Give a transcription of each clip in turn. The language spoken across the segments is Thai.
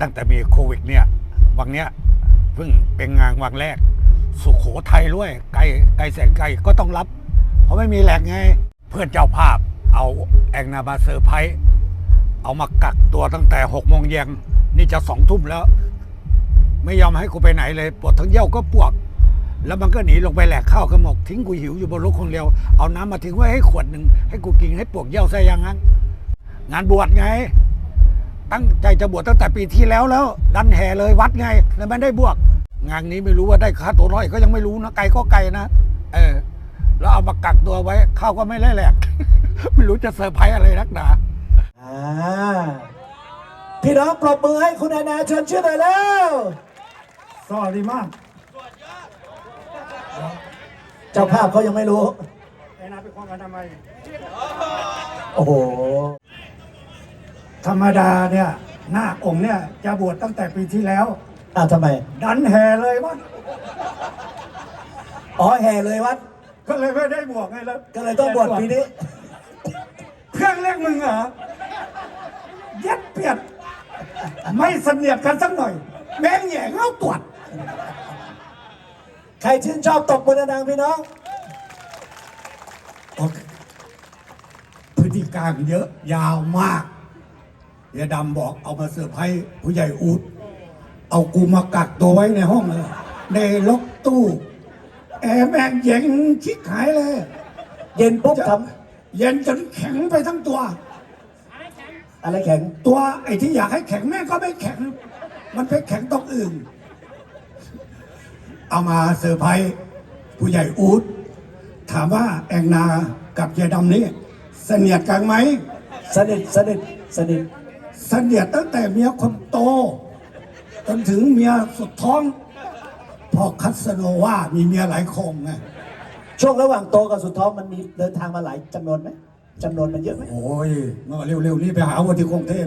ตั้งแต่มีโควิดเนี่ยวังเนี้ยเพิ่งเป็นงานวังแรก สุขโขทัยด้วยไกลไกลแสนไกลก็ต้องรับ เพราะไม่มีแหลกไง เพื่อนเจ้าภาพเอาแองนาบาเซอร์ไพรส์เอามากักตัวตั้งแต่หกโมงเย็นนี่จะสองทุ่มแล้ว ไม่ยอมให้กูไปไหนเลยปวดทั้งเยี่ยวก็ปวดแล้วมันก็หนีลงไปแหลกข้าวขมกทิ้งกูหิวอยู่บนรถคนเดียวเอาน้ำมาทิ้งไว้ให้ขวดหนึ่งให้กูกินให้ปวกเยี่ยวซะอยังงั้นงานบวชไง ตั้งใจจะบวชตั้งแต่ปีที่แล้วแล้ว ดันแห่เลยวัดไงแล้วไม่ได้บวชงานนี้ไม่รู้ว่าได้ค่าตัวเท่าไหร่ก็ยังไม่รู้นะไกลก็ไกลนะเออแล้วเอามากักตัวไว้ข้าวก็ไม่ได้แหลกไม่รู้จะเซอร์ไพรส์อะไรนักหนาอ่าพี่น้องปรบมือให้คุณแอนนาเชิญชื่อหน่อยแล้วสวัสดีมากเจ้าภาพเขายังไม่รู้ไอ้นาเป็นคนอนามัยโอ้โห ธรรมดาเนี่ยหน้าองค์เนี่ยจะบวชตั้งแต่ปีที่แล้ว อ่าทำไม ดันแห่เลยวัดอ๋อแห่เลยวัด ก็เลยไม่ได้บวชไงแล้วก็เลยต้องบวชปีนี้ เครื่องเรียกมึงเหรอยัดเปียด ไม่เสนียดกันสักหน่อย แม่งแหย่งเอาตรวจใครชื่นชอบตบมือดังๆพี่น้องโอเคพฤติการเยอะยาวมาก เฮียดำบอกเอามาเสิร์ฟให้ผู้ใหญ่อูดเอากูมากักตัวไว้ในห้องเลยในล็อกตู้แอร์แม่งเย็นชิกหายเลย เย็นปุ๊บจะทเย็นจนแข็งไปทั้งตัวำอะไรแข็ง ตัวไอ้ที่อยากให้แข็งแม่งก็ไม่แข็ง มันไปแข็งตรงอื่น เอามาเซอร์ไพรส์ผู้ใหญ่อูดถามว่าแองนากับเยดำนี่เสนียดกันไหม สนิทสนิทสนิท เสนียดตั้งแต่เมียคนโต จนถึงเมียสุดท้องพอคัสโนว่ามีเมียหลายคงไงช่วงระหว่างโตกับสุดท้องมันมีเดินทางมาหลายจำนวนไหมจำนวนมันเยอะไหมโอ้ยเมื่อเร็วๆนี้ไปหาวันที่กรุงเทพ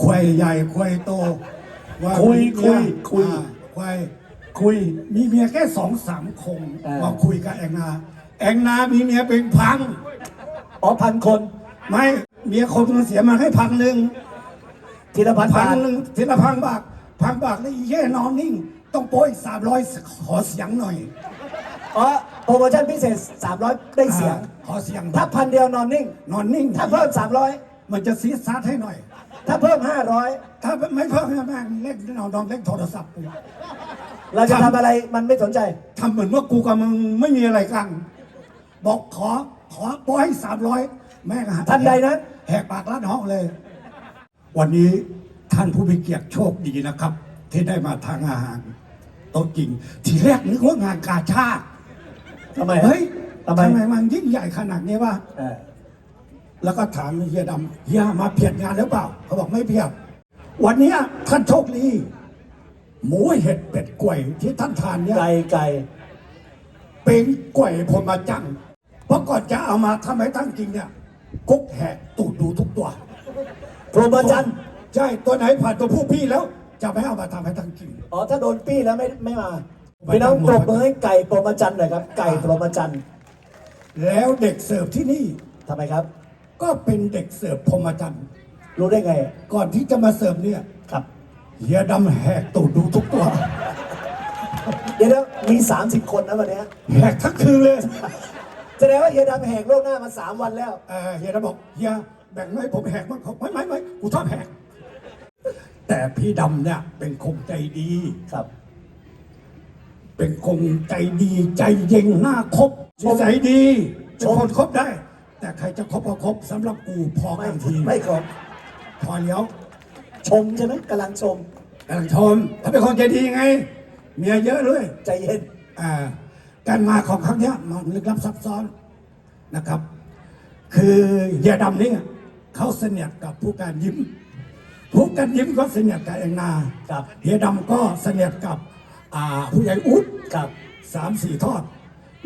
ควายใหญ่ควายโตว่าคุยมีคุยเมีคุยอ่าควายคุย มีเมียแค่สองสามคงอ่ามมาคุยกับแองนา แองนามีเมียเป็นพังอ๋อพันคน ไม่เมียคนมันเสียมาให้พันหนึ่ง ทีละพันพับานทหนึ่งทีละพันบาทพันบาทแล้วอีแย่นอนนิ่ง ต้องโป้ยสามร้อยขอเสียงหน่อยอ๋อโปรโมชั่นพิเศษ 300 ได้เสียง อ่าขอเสียงถ้าพันเดียวนอนนิ่ง นอนนิ่งถ้าเพิ่ม มันจะซีดซัดให้หน่อย 300 ถ้าเพิ่มถ้าไม่เพิ่มให้แม่งเล่นนอนนอนเล่นโทรศัพท์อยู่500เราจะทำอะไรมันไม่สนใจ ทำเหมือนว่ากูกับมึงไม่มีอะไรกัน บอกขอขอโป้ยสามร้อยแม่งหาทันใดนั้น แหกปากลั่นห้องเลย วันนี้ท่านผู้มีเกียรติโชคดีนะครับ ที่ได้มาทางอาหารโต๊ะจริง ทีแรกนึกว่างานกาชาติทำไมเฮ้ยทำไมทำไมมันยิ่งใหญ่ขนาดนี้วะเออแล้วก็ถามเฮียดำเฮียมาเพียดงานหรือเปล่า เขาบอกไม่เพียดวันเนี้ยท่านโชคดีหมูเห็ดเป็ดกล้วยที่ท่านทานเนี่ย ไก่ไก่เป็นกล้วยพรหมจังเพราะก่อนจะเอามาทำให้ตั้งจริงเนี่ยกุ๊กแหกตูดดูทุกตัว โปรโมชั่นใช่ตัวไหนผ่านตัวผู้พี่แล้ว จะไม่เอามาทำให้ตั้งจริงอ๋อถ้าโดนปี้แล้วไม่ไม่มาไม่พี่น้องต้องปรบมือให้ไก่โปรโมชั่นหน่อยครับ ไก่โปรโมชั่นแล้วเด็กเสิร์ฟที่นี่ ทำไมครับ ก็เป็นเด็กเสิร์ฟพรหมจันทรย์รู้ได้ไงก่อนที่จะมาเสิร์ฟเนี่ยครับเฮียดำแหกตูดดูทุกตัว เดี๋ยวนะมี 30 คนนะวันเนี้ยแหกทั้งคืนเลย แสดงว่าเฮียดำแหกล่วงหน้ามา 3 วันแล้ว เอ่อเฮียดำบอกเฮีย แบ่งให้ผมแหกบ้างเขาไม่ไม่ไม่กูชอบแหก แต่พี่ดำเนี่ย เป็นคงใจดีครับ เป็นคงใจดีใจเย็นหน้าคบนิสัยดีเป็นคนคบได้ แต่ใครจะคบก็คบสำหรับกูพอไม่กันทีไม่ขอพอเลี้ยวชมใช่ไหมกำลังชมกำลังชมถ้าเป็นคนใจดีไง เมียเยอะด้วยใจเย็นอ่าการมาของครั้งเนี้ยมันลึกลับซับซ้อนนะครับ คือเฮียดำนี่ เขาเสนียดกับผู้การยิ้ม ผู้การยิ้มก็เสนียดกับเองนาครับเฮียดำก็เสนียดกับอ่าผู้ใหญ่อุ๊ดครับสามสี่ทอด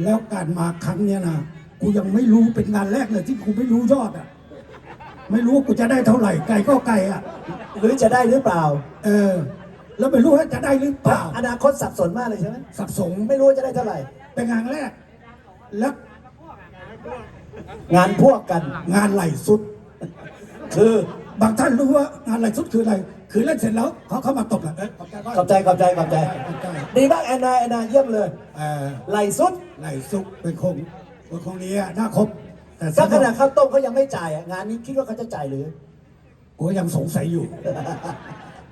แล้วการมาครั้งเนี้ยนะกูยังไม่รู้เป็นงานแรกเลยที่กูไม่รู้ยอดอะไม่รู้ว่ากูจะได้เท่าไหร่ไก่ก็ไก่อะ หรือจะได้หรือเปล่า เออ แล้วไม่รู้ว่าจะได้หรือเปล่า อนาคตสับสนมากเลยใช่ไหมสับสนไม่รู้ว่าจะได้เท่าไหร่ เป็นงานแรก แล้ว งานพวกกัน งานไหลสุด คือบางท่านรู้ว่างานไหลสุดคืออะไร คือเล่นเสร็จแล้วเขาเข้ามาตบแหละเอ้ยขอบใจมากขอบใจขอบใจขอบใจดีมากแอนนาแอนนาเยี่ยมเลย เออไหลสุดไหลซุกเป็นคงเป็นคงนี้อะน่าคบแต่ถ้าขนาดข้าวต้มเขายังไม่จ่ายอะงานนี้คิดว่าเขาจะจ่ายหรือกูยังสงสัยอยู่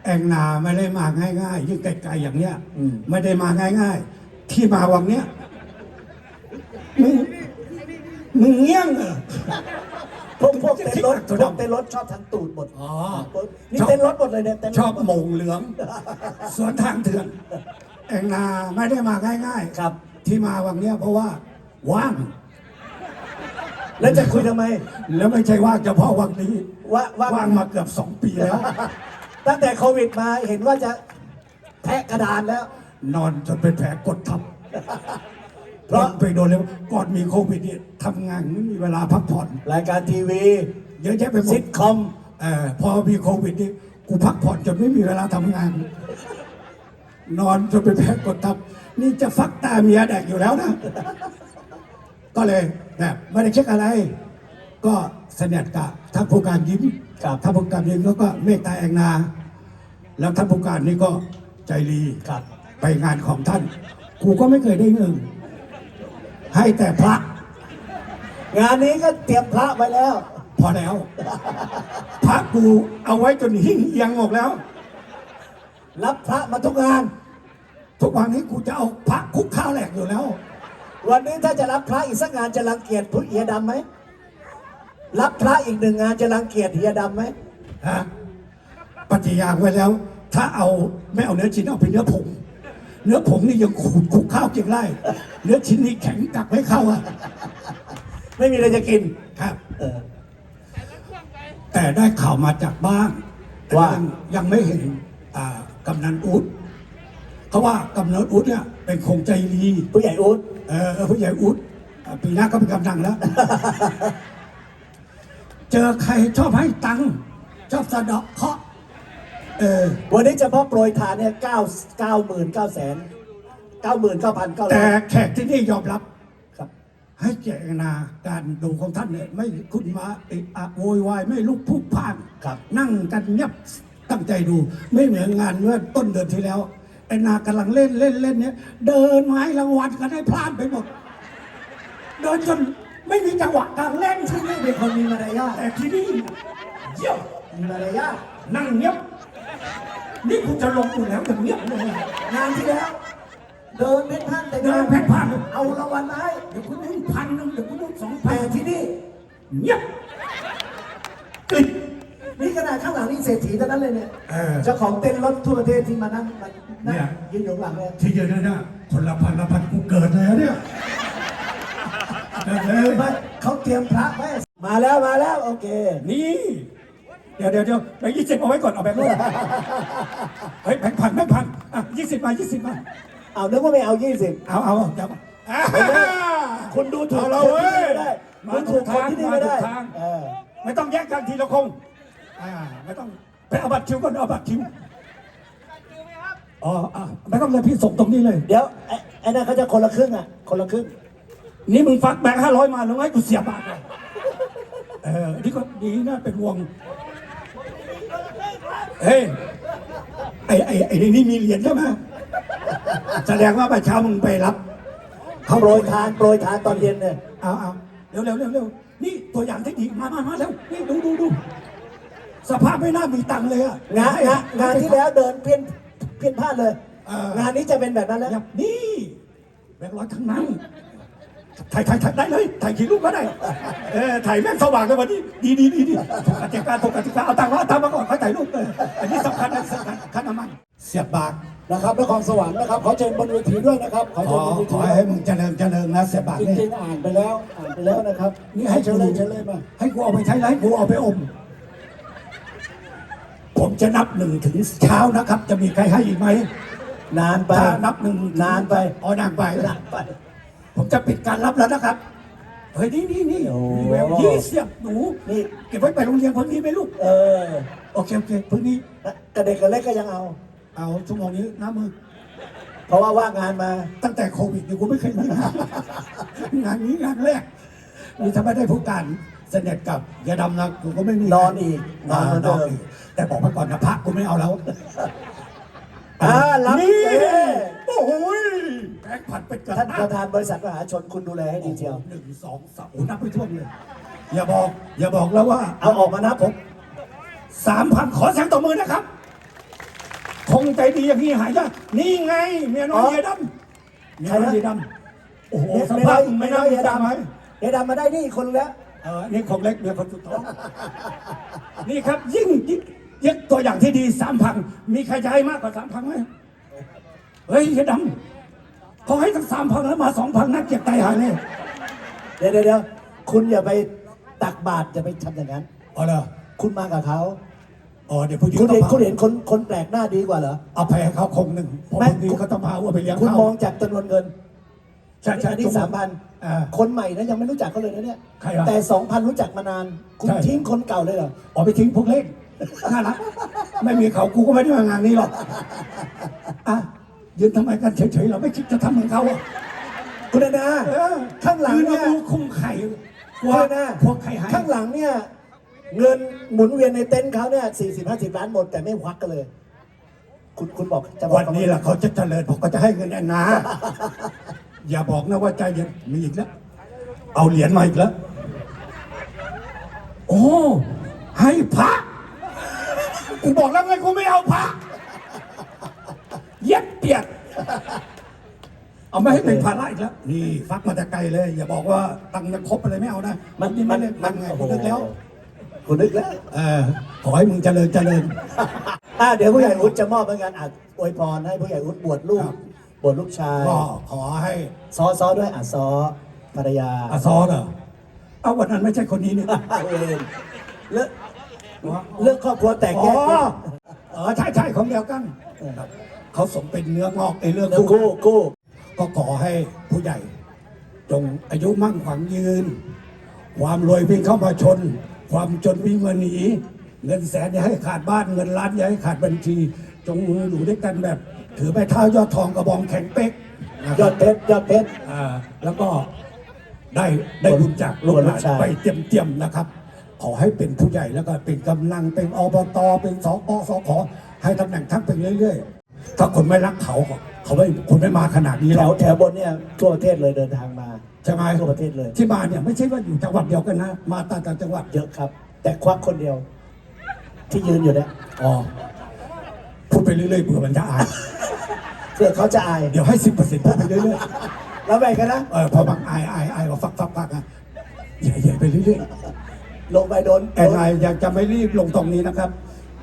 แองนาไม่ได้มาง่ายๆยิ่งไกลๆอย่างเนี้ยอืม ไม่ได้มาง่ายๆ ที่มาวังเนี้ยมึงมึงเงี้ยงเหรอ พวกพวกเต้นรถที่พวกเต้นรถชอบทางตูดหมดอ๋อนี่เต้นรถหมดเลยเนี่ยเต้นรถชอบหมดโมงเหลือง สวนทางเถื่อนแองนาไม่ได้มาง่ายๆครับ ที่มาวังเนี้ยเพราะว่าว่าง แล้วจะคุยทำไม แล้วไม่ใช่ว่างเฉพาะวังนี้ว่าว่าว่างมาเกือบสองปีแล้ว ตั้งแต่โควิดมาเห็นว่าจะแพะกระดานแล้ว นอนจนเป็นแผลกดทับ เพราะไปโดนเลยก่อนมีโควิดเนี่ยทำงานไม่มีเวลาพักผ่อน รายการทีวีเยอะแยะไปหมซิดทคอมเออพอมีโควิดนี่กูพักผ่อนจนไม่มีเวลาทำงาน นอนจนเป็นแผลกดทับ นี่จะฟักตาเมียแดกอยู่แล้วนะ ก็เลยแบบไม่ได้เช็คอะไร ก็เสนิทกับท่านผู้การยิ้มครับท่านผู้การยิ้มแล้วก็เมตตาแองนา แล้วท่านผู้การนี่ก็ใจดีครับไปงานของท่าน กูก็ไม่เคยได้เงิน ให้แต่พระ งานนี้ก็เตรียมพระไว้แล้ว พอแล้ว พระกูเอาไว้จนหิ้งเอียงหมดแล้ว รับพระมาทุกงาน ทุกวันนี้กูจะเอาพระคุกข้าวแหลกอยู่แล้ว วันนี้ถ้าจะรับพระอีกสักงานจะรังเกียจพุทธเฮียดำไหมรับพระอีกหนึ่งงานจะรังเกียจเฮียดำไหมฮะปฏิญาณไว้แล้ว ถ้าเอาไม่เอาเนื้อชิ้นเอาเป็นเนื้อผง เนื้อผงนี่ยังขูดคุกข้าวเก็บได้เนื้อชิ้นนี้แข็งกักไม่เข้าอะ ไม่มีอะไรจะกินครับ เออ แต่ได้ข่าวมาจากบ้านว่ายังยังไม่เห็นอ่ากำนันอุดเขาว่ากำนันอุดเนี่ยเป็นคงใจดีผู้ใหญ่อุ๊ดเออผู้ใหญ่อุดอ่าปีหน้าก็เป็นกำนันแล้ว เจอใครชอบให้ตังค์ชอบสะเดาะเคราะห์เออ วันนี้เฉพาะโปรยทานเนี่ยเก้าเก้าหมื่นเก้าแสนเก้าหมื่นเก้าพันเก้าแต่ร้อยแขกที่นี่ยอมรับครับ ให้เจตนาการดูของท่านเนี่ยไม่ขึ้นมาเอะอะโวยวายไม่ลุกพลุกพล่านครับ นั่งกันเงียบตั้งใจดู ไม่เหมือนงานเมื่อต้นเดือนที่แล้วไอ้นากำลังเล่นเล่นเล่นเนี่ยเดินไม้รางวัลกันให้พลาดไปหมด เดินจนไม่มีจังหวะการเล่นที่นี่เป็นคนมีมารยาทแต่ที่นี่เยี่ยมมีมารยาทนั่งเงียบ นี่คุณจะลงอยู่แล้วอย่างเงียบเลยงานที่แล้ว เดินเพ่นพ่านแต่เดินแผ่นผ่านเอารางวัลมาให้เดี๋ยวคุณได้พันหนึงเดี๋ยวคุณได้สองพัแต่นที่นี่เงียบปิดนี่ขนาดข้างหลังนี่เศรษฐีเท่านั้นเลยเนี่ยเออเจ้าของเต้นรถทั่วประเทศที่มานั่งมานั่งเนี่ยยืนอยู่ข้างหลังเนี่ยที่เยอะนะคนละพันละพันกูเกิดแล้วเนี่ยเกิดเลยไม่เขาเตรียมพระไว้มาแล้วมาแล้วโอเค นี่ เดี๋ยวเดี๋ยวเดี๋ยวแบงค์ยี่สิบเอาไว้ก่อนเอาแบงค์เลยเฮ้ยแบงค์พันแบงค์พันอะยี่สิบมายี่สิบมาเอานึกว่าไม่เอายี่สิบเอาเอาเดี๋ยวอ่าคุณดูถูกเอาเราคนเว้ที่ยนี่ไม่ได้มาคุณถูถูกกคทานงที่นี่มาไม่ถูได้กทางเออไม่ต้องแยกกันทีละคงอ่าไม่ต้องไปเอาบัตรคิวก่อนเอาบัตรคิวอ๋ออะไม่ต้องเลยพี่ส่งตรงนี้เลย เดี๋ยวไอ้ไอ้นั่นเขาจะคนละครึ่งอะ คนละครึ่ง นี่มึงฟักแบงค์ห้าร้อยมาแล้วให้กูเสียบาทเลยเออนี่ก็ดีนะเป็นวง เฮ้ยไอ้ไอ้ไอ้นี่มีเหรียญใช่ไหมแสดงว่าประเช้ามึงไปรับเขาโปรยทานโปรยทานตอนเย็นเนี่ยเอาเอาเร็วเร็วเร็วเร็วนี่ตัวอย่างเทคนิคมามามาเร็วนี่ดูดูดูสภาพไม่น่ามีตังค์เลยอะงานงานงานที่แล้วเดินเพี้ยนเพี้ยนพลาดเลย เอองานนี้จะเป็นแบบนั้นแล้วยับนี่แบงค์ร้อยทั้งนั้นถ่ายถ่ายถ่ายได้เลยถ่ายกี่รูปก็ได้เออถ่ายแม่งสว่างเลยวันนี้ดีดีดีดีถูกกติกาถูกกติกาเอาตังค์มา ถ่ายรูปเลย อันนี้สำคัญนะสำคัญค่าน้ำมันเสียบบาทนะครับนครสวรรค์นะครับขอเชิญบนเวทีด้วยนะครับขอขเชิอญบนเวขทีอให้มึงเจริญเจริญนะเสียบบาทจนี่ริงๆอ่านไปแล้วอ่านไปแล้วนะครับนี่ให้เชิญเลยเชิญเลยมาให้กูเอาไปใช้ไรกูเอาไปอม ผมจะนับหนึ่งถึงเช้านะครับ จะมีใครให้อีกไหมนานไปถ้านับหนึ่งนานไปอ๋อนานไป นานไป ผมจะปิดการรับแล้วนะครับ เฮ้ยนี่นี่นี่โอ้ มีแววยี่เสียบหนูนี่เก็บไว้ไปโรงเรียนพรุ่งนี้ไหมลูกเออโอเคโอเคพรุ่งนี้ กระเด็กกระเล็กก็ยังเอา เอาชั่วโมงนี้น้ำมือเพราะว่าว่างงานมา ตั้งแต่โควิดเนี่ยกูไม่เคยมีงาน งานนี้งานแรกนี่ถ้าไม่ได้ผู้การเสน็จกับยาดำนะกูก็ไม่มีนอนอีกนอนเหมือนเดิมกแต่บอกไปก่อนนะพระกูไม่เอาแล้ว อ่ารับนี่เอ้ยโอ้โหแพ็คผัดเป็นกระท่านปทะระธานบริษัทมหาชนคุณดูแลให้ดีเชียวหนึ่งสองสามโอ้นับไปทั่วเลย อย่าบอก อย่าบอกแล้วว่า เอาออกมานับผมสามพันขอเสียงตบมือนะครับ คงใจดีอย่างนี้หายากนี่ไง เมียน้อยอ๋อเยดำเมียน้อยเยดำโอ้โหสไม่ภาได้พไม่ไม่น่าได้เยเยดำไหมดำเยดำมาได้นี่อีกคนแล้วเออนี่ของเล็กเมียคนสุดท้องนี่ครับยิ่งยิ่ง ยิ่งตัวอย่างที่ดีสามพันมีใครจะให้มากกว่าสามพันไหมเฮ้ยเยดำเขาให้ตั้งสามพันแล้วมาสองพันนักเก็บไตหายเลยเดี๋ยวเดี๋ยวเดี๋ยวคุณอย่าไปตักบาตรอย่าไปทำอย่างนั้นอ๋อเหรอคุณมากับเขาอ๋อเดี๋ยวผู้หญิงคุณต้อเห็งนมาคุณเห็นคนคนแปลกหน้าดีกว่าเหรอเอาไปให้เขาคงหนึ่งผมไม่บางทีก็ต้องพาว่าไปเลี้ยงคุณเขามองจากจำนวนเงินใช่ใช่อันนี้สามพันอ่าคนใหม่นะยังไม่รู้จักเขาเลยนะเนี่ยใครวะแต่สองพันรู้จักมานาน คุณใช่ทิ้งคนเก่าเลยเหรอออกไปทิ้งพวกเล่น น่ารักไม่มีเขากูก็ไม่ได้มางานนี้หรอกอะยืนทำไมกันเฉยๆเราไม่คิดจะทำเหมือนเขาอะคุณนานาเออข้างหลังยืนเนี่ยมาดูคุ้มไข่กคุลัณวนานาพวกไข่หายข้างหลังเนี่ย เงินหมุนเวียนในเต็นท์เขาเนี่ยสี่สิบห้าสิบล้านหมด แต่ไม่ควักกันเลย คุณคุณบอกจะบอกวันนี้แหละเขาจะเจริญผมก็จะให้เงินแอนนา อย่าบอกนะว่าใจเย็นมีอีกแล้วเอาเหรียญมาอีกแล้วโอ้ให้พระ กูบอกแล้วไงกูไม่เอาพระเย็ดเปียกเอาไม่ให้เป็นภาระอีกแล้ว นี่ฟักมาแต่ไกลเลย อย่าบอกว่าตังค์จะครบอะไรไม่เอานะมันนี่มัไม่นเล่นมัมันนไงโอ้กูโหนึกแล้วคุณนึกแล้วเออขอให้มึงเจริญเจริญอ่าเดี๋ยวผู้ใหญ่อุ้จะมอบเหมือนกันอะอวยพรให้ผู้ใหญ่อุ้บวชลูกครับบวชลูกชายก็ขอให้ซอซอด้วยอะซอภรรยาอาซอเหรอเอาวันนั้นไม่ใช่คนนี้นี่เองเรื่อง เรื่องครอบครัวแตกอ๋แยอกเออใช่ใช่ของเดียวกันครับเขาสมเป็นเนื้องอกในเรื่องเรื่องกู้กู้ก็ขอให้ผู้ใหญ่ จงอายุมั่งขวัญยืน ความรวยวิ่งเข้ามาชน ความจนวิ่งมาหนีเงินแสนอย่าให้ขาดบ้านเงินล้านอย่าให้ขาดบัญชี จงอยู่ด้วยกันแบบ ถือไม้เท้ายอดทองกระบองแข็งเป๊กนะคยรัอบดเพชรยอดเพชรอ่าแล้วก็ได้ได้บุญจากลูกหลูลากนชายไปเตรียมเตรียมๆนะครับ ขอให้เป็นผู้ใหญ่แล้วก็เป็นกำลังเป็นอบตเป็นสกสขให้ตำแหน่งทั้งเป็นเรื่อยๆ ถ้าคนไม่รักเขาก็เขาไม่คนไม่มาขนาดนี้แถหรอวกแถวบนเนี่ยทั่วประเทศเลยเดินทางมาใช่ไหมทั่วประเทศเลย ที่มาเนี่ยไม่ใช่ว่าอยู่จังหวัดเดียวกันนะ มาต่างต่างจังหวัดเยอะครับ แต่ควักคนเดียว ที่ยืนอยู่เนี่ยอ๋อพูดไปเรื่อยๆเบื่อมันจะอายเพื่อเขาจะอาย เดี๋ยวให้สิบเปอร์เซ็นต์พูดไปเรื่อยแล้วแบ่งกันนะๆเออพอบางอายอายอายก็ฟักฟักฟักอะใหญ่ๆไปเรื่อยๆ ลงไปโดนแอนไลน์อยากจะไม่รีบลงตรงนี้นะครับ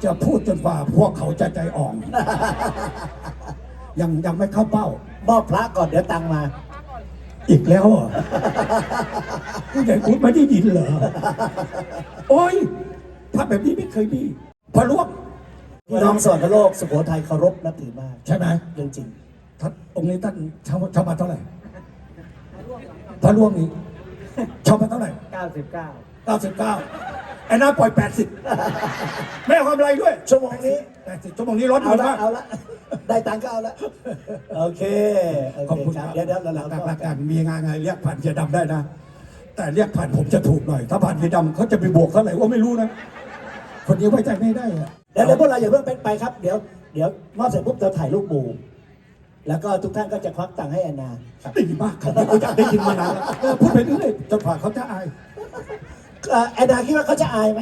จะพูดจนกว่าพวกเขาจะใจอ่อนยังยังไม่เข้าเป้ามอบพระก่อนเดี๋ยวตังค์มา อีกแล้วเหรอผู้ใหญ่คุณไม่ได้ยินเหรอ โอ้ยพระแบบนี้ไม่เคยมีพระลวกพี่น้องสวรรคโลกสุโขทัยเคารพนับถือมาก ใช่ไหมเรื่องจริงท่านองค์นี้ท่านเช่าเช่ามาเท่าไหร่พระลวกนี้เช่ามาเท่าไหร่99เก้าสิบเก้า ไอ้น้าปล่อยแปดสิบไม่เอากำไรด้วย ชั่วโมงนี้แปดสิบชั่วโมงนี้ลดเอาลงละมาก เอาละ ได้ตังค์ก็เอาละ โอเคโอขอบเคคุณคครัรับบเดี๋ยวเดี๋ยวเราหลัเรากหลักการมีงานไงเรียกผ่านเกียร์ดำได้นะ แต่เรียกผ่านผมจะถูกหน่อย ถ้าผ่านเกียร์ดำเขาจะไปบวกเท่าไหร่ว่าไม่รู้นะ คนนี้ไว้ใจไม่ได้อะเดี๋ยวเดี๋ยวพวกเราอย่าเพิ่งไปครับ เดี๋ยวเดี๋ยวมอบเสร็จปุ๊บเราถ่ายรูปหมู่แล้วก็ทุกท่านก็จะควักตังค์ให้แอนนาครับดีมากครับเขาอยากได้ยินมานานแล้วเออพูดไปเรื่อยๆจนกว่าเขาจะอาย เอ่อแอนนาคิดว่าเขาจะอายไหม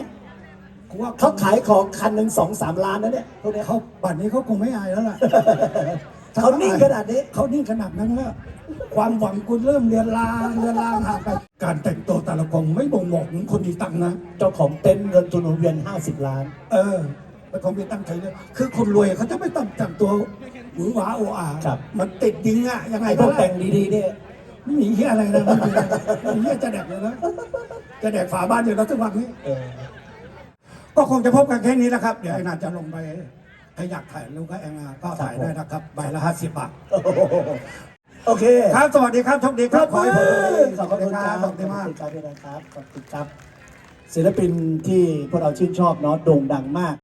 กูว่าเขาขายของคันหนึ่งสองสามล้านนะเนี่ยพวกเนี้ยเขาป่านนี้เขาคงไม่อายแล้วล่ะเขานิ่งขนาดนี้ เขานิ่งขนาดนั้นแล้วความหวังคุณเริ่มเลือนลางเลือนลางห่างไปการแต่งตัวแต่ละคนไม่บ่งบอกถึงคนมีตังค์นะ เจ้าของเต็นท์เงินทุนหมุนเวียน 50 ล้าน เออเป็นของมีตั้งใจเลยคือคนรวยเขาจะไม่ต้องแต่งตัวหวือหวาโออาครับ มันติดดิงอะยังไงไอ้พก็วกได้แต่งดีๆเนี่ย ไม่มีเฮียอะไรนะไม่มีไม่มีเฮียจะแดกเลยนะ จะแดกฝาบ้านอยู่แล้วทุกวันนี้เออก็คงจะพบกันแค่นี้แหละครับ เดี๋ยวไอ้นาจะลงไปใครอยากถ่ายรูปก็แองนาก็ถ่ายได้นะครับใบละห้าสิบบาทโอเค ครับ สวัสดีครับโชคดีครับขอให้ผมขอบคุณครับขอบคุณมากขอบคุณครับขอบคุณครับ ศิลปินที่พวกเราชื่นชอบเนาะโด่งดังมาก